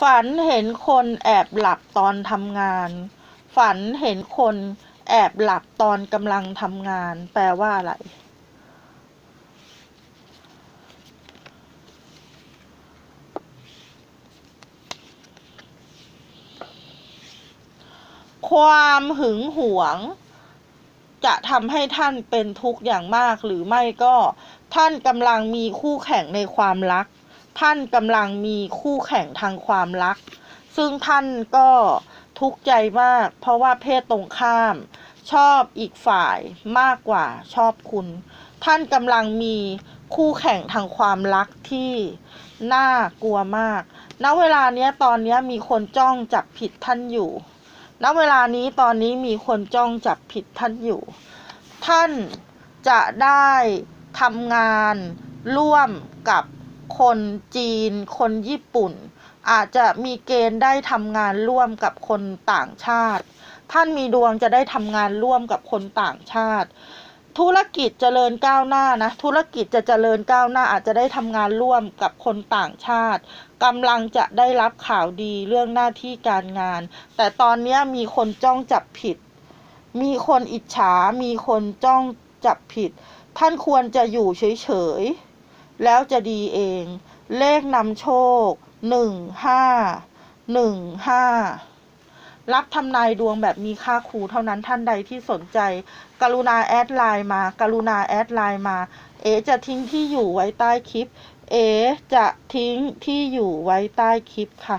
ฝันเห็นคนแอบหลับตอนทำงาน ฝันเห็นคนแอบหลับตอนกำลังทำงาน แปลว่าอะไร ความหึงหวง จะทำให้ท่านเป็นทุกข์อย่างมากหรือไม่ก็ ท่านกำลังมีคู่แข่งในความรัก ท่านกำลังมีคู่แข่งทางความรัก ซึ่งท่านก็ทุกข์ใจมาก เพราะว่าเพศตรงข้าม ชอบอีกฝ่ายมากกว่าชอบคุณ ท่านกำลังมีคู่แข่งทางความรักที่น่ากลัวมาก ณ เวลาเนี้ยตอนนี้มีคนจ้องจับผิดท่านอยู่ ณ เวลานี้ตอนนี้มีคนจ้องจับผิดท่านอยู่ ท่านจะได้ทำงานร่วมกับ คนจีน คนญี่ปุ่น อาจจะมีเกณฑ์ได้ทำงานร่วมกับคนต่างชาติ ท่านมีดวงจะได้ทำงานร่วมกับคนต่างชาติ ธุรกิจเจริญก้าวหน้านะ ธุรกิจจะเจริญก้าวหน้า อาจจะได้ทำงานร่วมกับคนต่างชาติกำลังจะได้รับข่าวดีเรื่องหน้าที่การงาน แต่ตอนนี้มีคนจ้องจับผิด มีคนอิจฉา มีคนจ้องจับผิด ท่านควรจะอยู่เฉยๆ แล้วจะดีเอง เลขนำโชคหนึ่งห้าหนึ่งห้ารับทำนายดวงแบบมีค่าครูเท่านั้นท่านใดที่สนใจ กรุณาแอดไลน์มา กรุณาแอดไลน์มา เอจะทิ้งที่อยู่ไว้ใต้คลิป เอจะทิ้งที่อยู่ไว้ใต้คลิปค่ะ